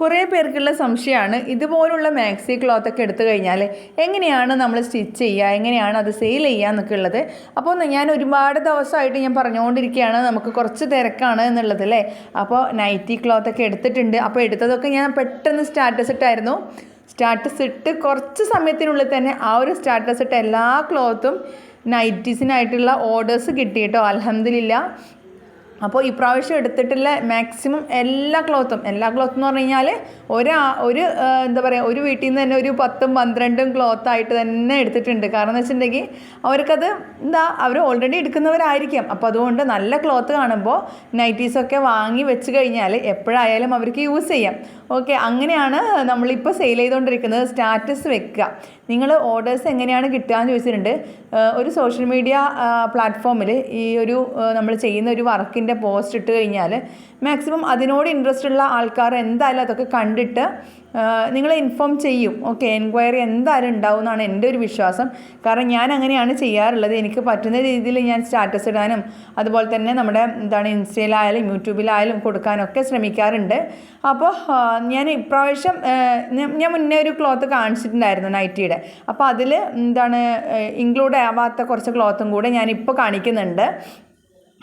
കുറേ പേർക്കുള്ള സംശയമാണ്. ഇതുപോലുള്ള മാക്സി ക്ലോത്ത് ഒക്കെ എടുത്തു കഴിഞ്ഞാൽ എങ്ങനെയാണ് നമ്മൾ സ്റ്റിച്ച് ചെയ്യുക? എങ്ങനെയാണ് അത് സെയിൽ ചെയ്യുക എന്നൊക്കെ ഉള്ളത് അപ്പോൾ ഞാൻ ഒരുപാട് ദിവസമായിട്ട് ഞാൻ പറഞ്ഞുകൊണ്ടിരിക്കുകയാണ്. നമുക്ക് കുറച്ച് തിരക്കാണ് എന്നുള്ളത് അല്ലേ? അപ്പോൾ നൈറ്റി ക്ലോത്ത് ഒക്കെ എടുത്തിട്ടുണ്ട്. അപ്പോൾ എടുത്തതൊക്കെ ഞാൻ പെട്ടെന്ന് സ്റ്റാറ്റസ് ഇട്ടായിരുന്നു. സ്റ്റാറ്റസ് ഇട്ട് കുറച്ച് സമയത്തിനുള്ളിൽ തന്നെ ആ ഒരു സ്റ്റാറ്റസ് ഇട്ട എല്ലാ ക്ലോത്തും നൈറ്റീസിനായിട്ടുള്ള ഓർഡേഴ്സ് കിട്ടി കേട്ടോ. അലഹമില്ല അപ്പോൾ ഇപ്രാവശ്യം എടുത്തിട്ടുള്ള മാക്സിമം എല്ലാ ക്ലോത്തും എല്ലാ ക്ലോത്തും എന്ന് പറഞ്ഞു കഴിഞ്ഞാൽ ഒരാ ഒരു എന്താ പറയുക ഒരു വീട്ടിൽ നിന്ന് തന്നെ ഒരു പത്തും പന്ത്രണ്ടും ക്ലോത്തായിട്ട് തന്നെ എടുത്തിട്ടുണ്ട്. കാരണം എന്ന് വെച്ചിട്ടുണ്ടെങ്കിൽ അവർക്കത് എന്താ അവർ ഓൾറെഡി എടുക്കുന്നവരായിരിക്കാം. അപ്പോൾ അതുകൊണ്ട് നല്ല ക്ലോത്ത് കാണുമ്പോൾ നൈറ്റീസൊക്കെ വാങ്ങി വെച്ച് കഴിഞ്ഞാൽ എപ്പോഴായാലും അവർക്ക് യൂസ് ചെയ്യാം. ഓക്കെ അങ്ങനെയാണ് നമ്മളിപ്പോൾ സെയിൽ ചെയ്തുകൊണ്ടിരിക്കുന്നത്. സ്റ്റാറ്റസ് വെക്കുക. നിങ്ങൾ ഓർഡേഴ്സ് എങ്ങനെയാണ് കിട്ടുക എന്ന് ചോദിച്ചിട്ടുണ്ട് ഒരു സോഷ്യൽ മീഡിയ പ്ലാറ്റ്ഫോമിൽ ഈ ഒരു നമ്മൾ ചെയ്യുന്ന ഒരു വർക്കിന്റെ പോസ്റ്റ് ഇട്ട് കഴിഞ്ഞാൽ മാക്സിമം അതിനോട് ഇൻട്രസ്റ്റ് ഉള്ള ആൾക്കാർ എന്തായാലും അതൊക്കെ കണ്ടിട്ട് നിങ്ങളെ ഇൻഫോം ചെയ്യും. ഓക്കെ എൻക്വയറി എന്തായാലും ഉണ്ടാവും എന്നാണ് എന്റെ ഒരു വിശ്വാസം. കാരണം ഞാൻ അങ്ങനെയാണ് ചെയ്യാറുള്ളത്. എനിക്ക് പറ്റുന്ന രീതിയിൽ ഞാൻ സ്റ്റാറ്റസ് ഇടാനും അതുപോലെ തന്നെ നമ്മുടെ എന്താണ് ഇൻസ്റ്റയിലായാലും യൂട്യൂബിലായാലും കൊടുക്കാനൊക്കെ ശ്രമിക്കാറുണ്ട്. അപ്പോൾ ഞാൻ ഇപ്രാവശ്യം ഞാൻ മുന്നേ ഒരു ക്ലോത്ത് കാണിച്ചിട്ടുണ്ടായിരുന്നു നൈറ്റിയുടെ അപ്പോൾ അതിൽ എന്താണ് ഇൻക്ലൂഡ് ആവാത്ത കുറച്ച് ക്ലോത്തും കൂടെ ഞാനിപ്പോൾ കാണിക്കുന്നുണ്ട്.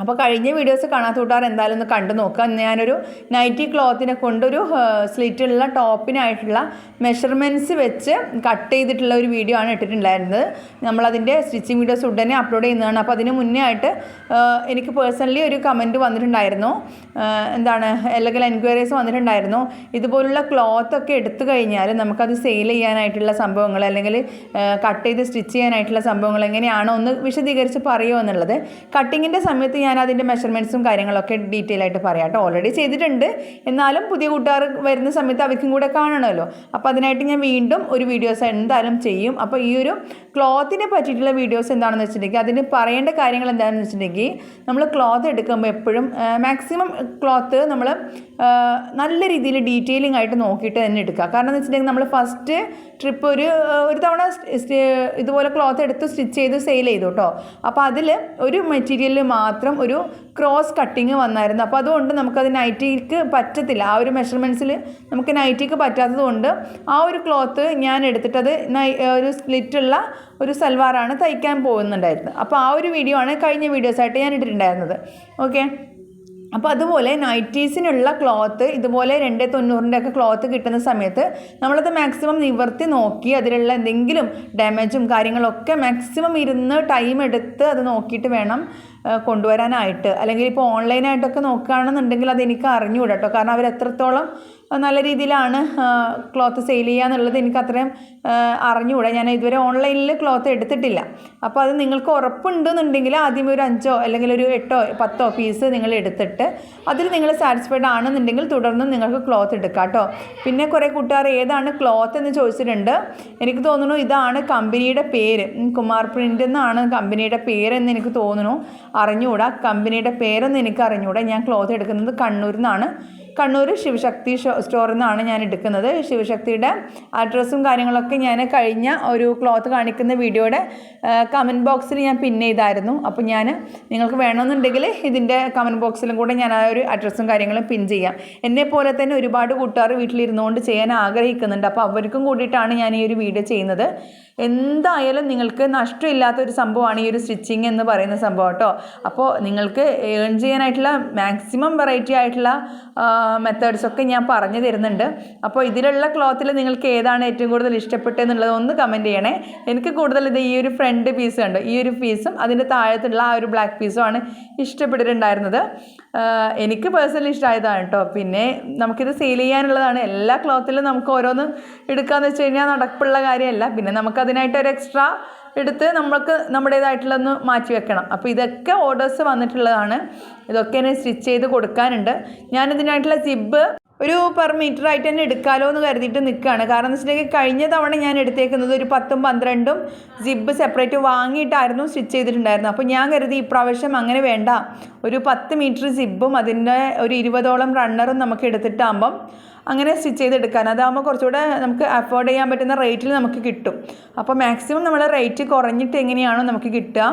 അപ്പോൾ കഴിഞ്ഞ വീഡിയോസ് കാണാത്ത കൂട്ടുകാർ എന്തായാലും ഒന്ന് കണ്ടു നോക്കുക ഞാനൊരു നൈറ്റി ക്ലോത്തിനെ കൊണ്ടൊരു സ്ലിറ്റുള്ള ടോപ്പിനായിട്ടുള്ള മെഷർമെന്റ്സ് വെച്ച് കട്ട് ചെയ്തിട്ടുള്ള ഒരു വീഡിയോ ആണ് ഇട്ടിട്ടുണ്ടായിരുന്നത്. നമ്മളതിന്റെ സ്റ്റിച്ചിങ് വീഡിയോസ് ഉടനെ അപ്ലോഡ് ചെയ്യുന്നതാണ്. അപ്പോൾ അതിന് മുന്നേ ആയിട്ട് എനിക്ക് പേഴ്സണലി ഒരു കമന്റ് വന്നിട്ടുണ്ടായിരുന്നു. എന്താണ് അല്ലെങ്കിൽ എൻക്വയറീസ് വന്നിട്ടുണ്ടായിരുന്നു. ഇതുപോലുള്ള ക്ലോത്തൊക്കെ എടുത്തു കഴിഞ്ഞാൽ നമുക്കത് സെയിൽ ചെയ്യാനായിട്ടുള്ള സംഭവങ്ങൾ അല്ലെങ്കിൽ കട്ട് ചെയ്ത് സ്റ്റിച്ച് ചെയ്യാനായിട്ടുള്ള സംഭവങ്ങൾ എങ്ങനെയാണോ ഒന്ന് വിശദീകരിച്ച് പറയുമോ എന്നുള്ളത്. കട്ടിങ്ങിന്റെ സമയത്ത് ഞാൻ അതിന്റെ മെഷർമെന്റ്സും കാര്യങ്ങളൊക്കെ ഡീറ്റെയിൽ ആയിട്ട് പറയാം കേട്ടോ ഓൾറെഡി ചെയ്തിട്ടുണ്ട്. എന്നാലും പുതിയ കൂട്ടുകാർ വരുന്ന സമയത്ത് അവർക്കും കൂടെ കാണണമല്ലോ. അപ്പോൾ അതിനായിട്ട് ഞാൻ വീണ്ടും ഒരു വീഡിയോസ് എന്തായാലും ചെയ്യും. അപ്പോൾ ഈ ഒരു ക്ലോത്തിനെ പറ്റിയിട്ടുള്ള വീഡിയോസ് എന്താണെന്ന് വെച്ചിട്ടുണ്ടെങ്കിൽ അതിന് പറയേണ്ട കാര്യങ്ങൾ എന്താണെന്ന് വെച്ചിട്ടുണ്ടെങ്കിൽ നമ്മൾ ക്ലോത്ത് എടുക്കുമ്പോൾ എപ്പോഴും മാക്സിമം ക്ലോത്ത് നമ്മൾ നല്ല രീതിയിൽ ഡീറ്റെയിലിംഗ് ആയിട്ട് നോക്കിയിട്ട് തന്നെ എടുക്കുക. കാരണം എന്ന് വെച്ചിട്ടുണ്ടെങ്കിൽ നമ്മൾ ഫസ്റ്റ് ട്രിപ്പ് ഒരു ഒരു തവണ ഇതുപോലെ ക്ലോത്ത് എടുത്ത് സ്റ്റിച്ച് ചെയ്ത് സെയിൽ ചെയ്തു കേട്ടോ അപ്പോൾ അതിൽ ഒരു മെറ്റീരിയലിൽ മാത്രം ഒരു ക്രോസ് കട്ടിങ് വന്നായിരുന്നു. അപ്പോൾ അതുകൊണ്ട് നമുക്കത് നൈറ്റിക്ക് പറ്റത്തില്ല. ആ ഒരു മെഷർമെന്റ്സിൽ നമുക്ക് നൈറ്റിക്ക് പറ്റാത്തത് കൊണ്ട് ആ ഒരു ക്ലോത്ത് ഞാൻ എടുത്തിട്ടത് നൈ ഒരു സ്ലിറ്റുള്ള ഒരു സൽവാറാണ് തയ്ക്കാൻ പോകുന്നുണ്ടായിരുന്നത്. അപ്പോൾ ആ ഒരു വീഡിയോ ആണ് കഴിഞ്ഞ വീഡിയോസായിട്ട് ഞാൻ ഇട്ടിട്ടുണ്ടായിരുന്നത്. ഓക്കെ അപ്പോൾ അതുപോലെ നൈറ്റീസിനുള്ള ക്ലോത്ത് ഇതുപോലെ രണ്ട് തൊണ്ണൂറിന്റെ ഒക്കെ ക്ലോത്ത് കിട്ടുന്ന സമയത്ത് നമ്മളത് മാക്സിമം നിവർത്തി നോക്കി അതിലുള്ള എന്തെങ്കിലും ഡാമേജും കാര്യങ്ങളൊക്കെ മാക്സിമം ഇരുന്ന് ടൈം എടുത്ത് അത് നോക്കിയിട്ട് വേണം കൊണ്ടുവരാനായിട്ട് അല്ലെങ്കിൽ ഇപ്പോൾ ഓൺലൈനായിട്ടൊക്കെ നോക്കുകയാണെന്നുണ്ടെങ്കിൽ അത് എനിക്ക് കേട്ടോ കാരണം അവർ എത്രത്തോളം നല്ല രീതിയിലാണ് ക്ലോത്ത് സെയിൽ ചെയ്യുക എന്നുള്ളത് എനിക്ക് അത്രയും അറിഞ്ഞുകൂടാ ഞാൻ ഇതുവരെ ഓൺലൈനിൽ ക്ലോത്ത് എടുത്തിട്ടില്ല. അപ്പോൾ അത് നിങ്ങൾക്ക് ഉറപ്പുണ്ടെന്നുണ്ടെങ്കിൽ ആദ്യം ഒരു അഞ്ചോ അല്ലെങ്കിൽ ഒരു എട്ടോ പത്തോ പീസ് നിങ്ങൾ എടുത്തിട്ട് അതിൽ നിങ്ങൾ സാറ്റിസ്ഫൈഡ് ആണെന്നുണ്ടെങ്കിൽ തുടർന്ന് നിങ്ങൾക്ക് ക്ലോത്ത് എടുക്കാം കേട്ടോ പിന്നെ കുറേ കൂട്ടുകാർ ഏതാണ് ക്ലോത്ത് എന്ന് ചോദിച്ചിട്ടുണ്ട്. എനിക്ക് തോന്നുന്നു ഇതാണ് കമ്പനിയുടെ പേര്. കുമാർ പ്രിന്റ് എന്നാണ് കമ്പനിയുടെ പേരെന്ന് എനിക്ക് തോന്നുന്നു. അറിഞ്ഞുകൂടാ. കമ്പനിയുടെ പേരൊന്നും എനിക്ക് അറിഞ്ഞുകൂടാ ഞാൻ ക്ലോത്ത് എടുക്കുന്നത് കണ്ണൂരിൽ നിന്നാണ് കണ്ണൂർ ശിവശക്തി സ്റ്റോറിൽ നിന്നാണ് ഞാൻ എടുക്കുന്നത്. ശിവശക്തിയുടെ അഡ്രസ്സും കാര്യങ്ങളൊക്കെ ഞാൻ കഴിഞ്ഞ ഒരു ക്ലോത്ത് കാണിക്കുന്ന വീഡിയോയുടെ കമന്റ് ബോക്സിൽ ഞാൻ പിൻ ചെയ്തായിരുന്നു. അപ്പോൾ ഞാൻ നിങ്ങൾക്ക് വേണമെന്നുണ്ടെങ്കിൽ ഇതിന്റെ കമന്റ് ബോക്സിലും കൂടെ ഞാൻ ആ ഒരു അഡ്രസ്സും കാര്യങ്ങളും പിൻ ചെയ്യാം. എന്നെ പോലെ തന്നെ ഒരുപാട് കൂട്ടുകാർ വീട്ടിലിരുന്നുകൊണ്ട് ചെയ്യാൻ ആഗ്രഹിക്കുന്നുണ്ട്. അപ്പോൾ അവർക്കും കൂടിയിട്ടാണ് ഞാൻ ഈ ഒരു വീഡിയോ ചെയ്യുന്നത്. എന്തായാലും നിങ്ങൾക്ക് നഷ്ടമില്ലാത്ത ഒരു സംഭവമാണ് ഈ ഒരു സ്റ്റിച്ചിങ് എന്ന് പറയുന്ന സംഭവം കേട്ടോ. അപ്പോൾ നിങ്ങൾക്ക് ഏൺ ചെയ്യാനായിട്ടുള്ള മാക്സിമം വെറൈറ്റി ആയിട്ടുള്ള മെത്തേഡ്സ് ഒക്കെ ഞാൻ പറഞ്ഞു തരുന്നുണ്ട്. അപ്പോൾ ഇതിലുള്ള ക്ലോത്തിൽ നിങ്ങൾക്ക് ഏതാണ് ഏറ്റവും കൂടുതൽ ഇഷ്ടപ്പെട്ടതെന്നുള്ളത് ഒന്ന് കമന്റ് ചെയ്യണേ. എനിക്ക് കൂടുതൽ ഇത് ഈ ഒരു ഫ്രണ്ട് പീസ് കണ്ടോ? ഈ ഒരു പീസും അതിന്റെ താഴത്തുള്ള ആ ഒരു ബ്ലാക്ക് പീസും ആണ് ഇഷ്ടപ്പെട്ടിട്ടുണ്ടായിരുന്നത്. എനിക്ക് പേഴ്സണലി ഇഷ്ടമായതാണ് കേട്ടോ പിന്നെ നമുക്കിത് സെയിൽ ചെയ്യാനുള്ളതാണ്. എല്ലാ ക്ലോത്തിലും നമുക്ക് ഓരോന്ന് എടുക്കാന്ന് വെച്ച് കഴിഞ്ഞാൽ നടപ്പുള്ള കാര്യമല്ല. പിന്നെ നമുക്കതിനായിട്ട് ഒരു എക്സ്ട്രാ എടുത്ത് നമുക്ക് നമ്മുടേതായിട്ടുള്ളൊന്ന് മാറ്റി വെക്കണം. അപ്പോൾ ഇതൊക്കെ ഓർഡേഴ്സ് വന്നിട്ടുള്ളതാണ്. ഇതൊക്കെ എന്നെ സ്റ്റിച്ച് ചെയ്ത് കൊടുക്കാനുണ്ട്. ഞാനിതിനായിട്ടുള്ള സിബ് ഒരു പെർ മീറ്റർ ആയിട്ട് തന്നെ എടുക്കാമല്ലോ എന്ന് കരുതിയിട്ട് നിൽക്കുകയാണ്. കാരണം എന്ന് വെച്ചിട്ടുണ്ടെങ്കിൽ കഴിഞ്ഞ തവണ ഞാൻ എടുത്തേക്കുന്നത് ഒരു പത്തും പന്ത്രണ്ടും സിബ് സെപ്പറേറ്റ് വാങ്ങിയിട്ടായിരുന്നു സ്റ്റിച്ച് ചെയ്തിട്ടുണ്ടായിരുന്നത്. അപ്പോൾ ഞാൻ കരുതി ഇപ്രാവശ്യം അങ്ങനെ വേണ്ട. ഒരു പത്ത് മീറ്റർ സിബും അതിന്റെ ഒരു ഇരുപതോളം റണ്ണറും നമുക്ക് എടുത്തിട്ടാകുമ്പം അങ്ങനെ സ്റ്റിച്ച് ചെയ്തെടുക്കാൻ. അതാകുമ്പോൾ കുറച്ചുകൂടെ നമുക്ക് അഫോർഡ് ചെയ്യാൻ പറ്റുന്ന റേറ്റിൽ നമുക്ക് കിട്ടും. അപ്പോൾ മാക്സിമം നമ്മൾ റേറ്റ് കുറഞ്ഞിട്ട് എങ്ങനെയാണോ നമുക്ക് കിട്ടുക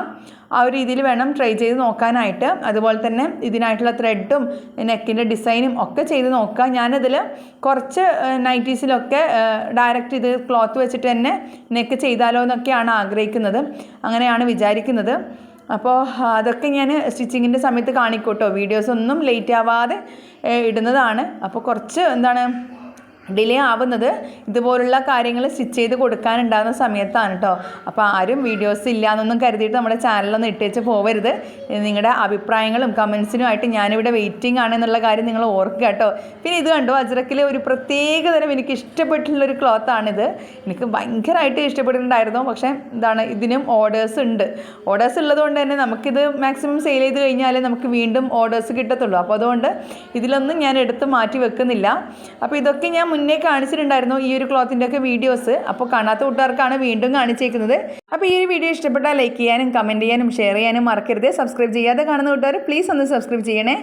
ആ ഒരു രീതിയിൽ വേണം ട്രൈ ചെയ്ത് നോക്കാനായിട്ട്. അതുപോലെ തന്നെ ഇതിനായിട്ടുള്ള ത്രെഡും നെക്കിന്റെ ഡിസൈനും ഒക്കെ ചെയ്ത് നോക്കുക. ഞാനതിൽ കുറച്ച് നൈറ്റീസിലൊക്കെ ഡയറക്റ്റ് ഇത് ക്ലോത്ത് വെച്ചിട്ട് തന്നെ നെക്ക് ചെയ്താലോ എന്നൊക്കെയാണ് ആഗ്രഹിക്കുന്നത്. അങ്ങനെയാണ് വിചാരിക്കുന്നത്. അപ്പോൾ അതൊക്കെ ഞാൻ സ്റ്റിച്ചിങ്ങിന്റെ സമയത്ത് കാണിക്കൂട്ടോ. വീഡിയോസ് ഒന്നും ലേറ്റ് ആവാതെ ഇടുന്നതാണ്. അപ്പോൾ കുറച്ച് എന്താണ് ഡിലേ ആവുന്നത് ഇതുപോലുള്ള കാര്യങ്ങൾ സ്റ്റിച്ച് ചെയ്ത് കൊടുക്കാനുണ്ടാകുന്ന സമയത്താണ് കേട്ടോ അപ്പോൾ ആരും വീഡിയോസ് ഇല്ല എന്നൊന്നും കരുതിയിട്ട് നമ്മുടെ ചാനലൊന്നും ഇട്ടേച്ച് പോവരുത്. നിങ്ങളുടെ അഭിപ്രായങ്ങളും കമൻസിനുമായിട്ട് ഞാനിവിടെ വെയിറ്റിംഗ് ആണ് എന്നുള്ള കാര്യം നിങ്ങൾ ഓർക്കുക കേട്ടോ പിന്നെ ഇത് കണ്ടോ അജ്രക്കിലെ ഒരു പ്രത്യേക തരം എനിക്ക് ഇഷ്ടപ്പെട്ടുള്ളൊരു ക്ലോത്താണിത് എനിക്ക് ഭയങ്കരമായിട്ട് ഇഷ്ടപ്പെട്ടിട്ടുണ്ടായിരുന്നു. പക്ഷേ എന്താണ് ഇതിനും ഓർഡേഴ്സ് ഉണ്ട്. ഓർഡേഴ്സ് ഉള്ളതുകൊണ്ട് തന്നെ നമുക്കിത് മാക്സിമം സെയിൽ ചെയ്ത് കഴിഞ്ഞാൽ നമുക്ക് വീണ്ടും ഓർഡേഴ്സ് കിട്ടത്തുള്ളൂ. അപ്പോൾ അതുകൊണ്ട് ഇതിലൊന്നും ഞാൻ എടുത്ത് മാറ്റി വെക്കുന്നില്ല. അപ്പോൾ ഇതൊക്കെ ഞാൻ മുന്നേ കാണിച്ചിട്ടുണ്ടായിരുന്നു ഈ ഒരു ക്ലോത്തിന്റെ ഒക്കെ വീഡിയോസ്. അപ്പോൾ കാണാത്ത കൂട്ടുകാർക്കാണ് വീണ്ടും കാണിച്ചേക്കുന്നത്. അപ്പോൾ ഈ ഒരു വീഡിയോ ഇഷ്ടപ്പെട്ടാൽ ലൈക്ക് ചെയ്യാനും കമന്റ് ചെയ്യാനും ഷെയർ ചെയ്യാനും മറക്കരുത്. സബ്സ്ക്രൈബ് ചെയ്യാതെ കാണുന്ന കൂട്ടുകാർ പ്ലീസ് ഒന്ന് സബ്സ്ക്രൈബ് ചെയ്യണേ.